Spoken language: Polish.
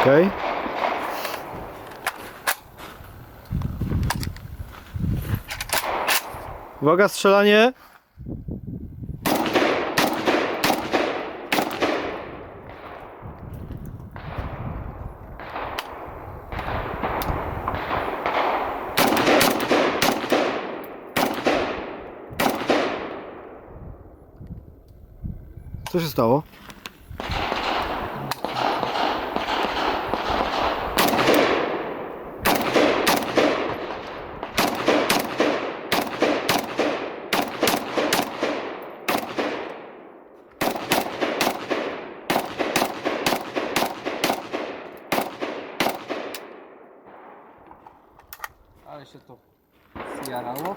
Okej. Uwaga, strzelanie. Co się stało? Ale się to zjarało.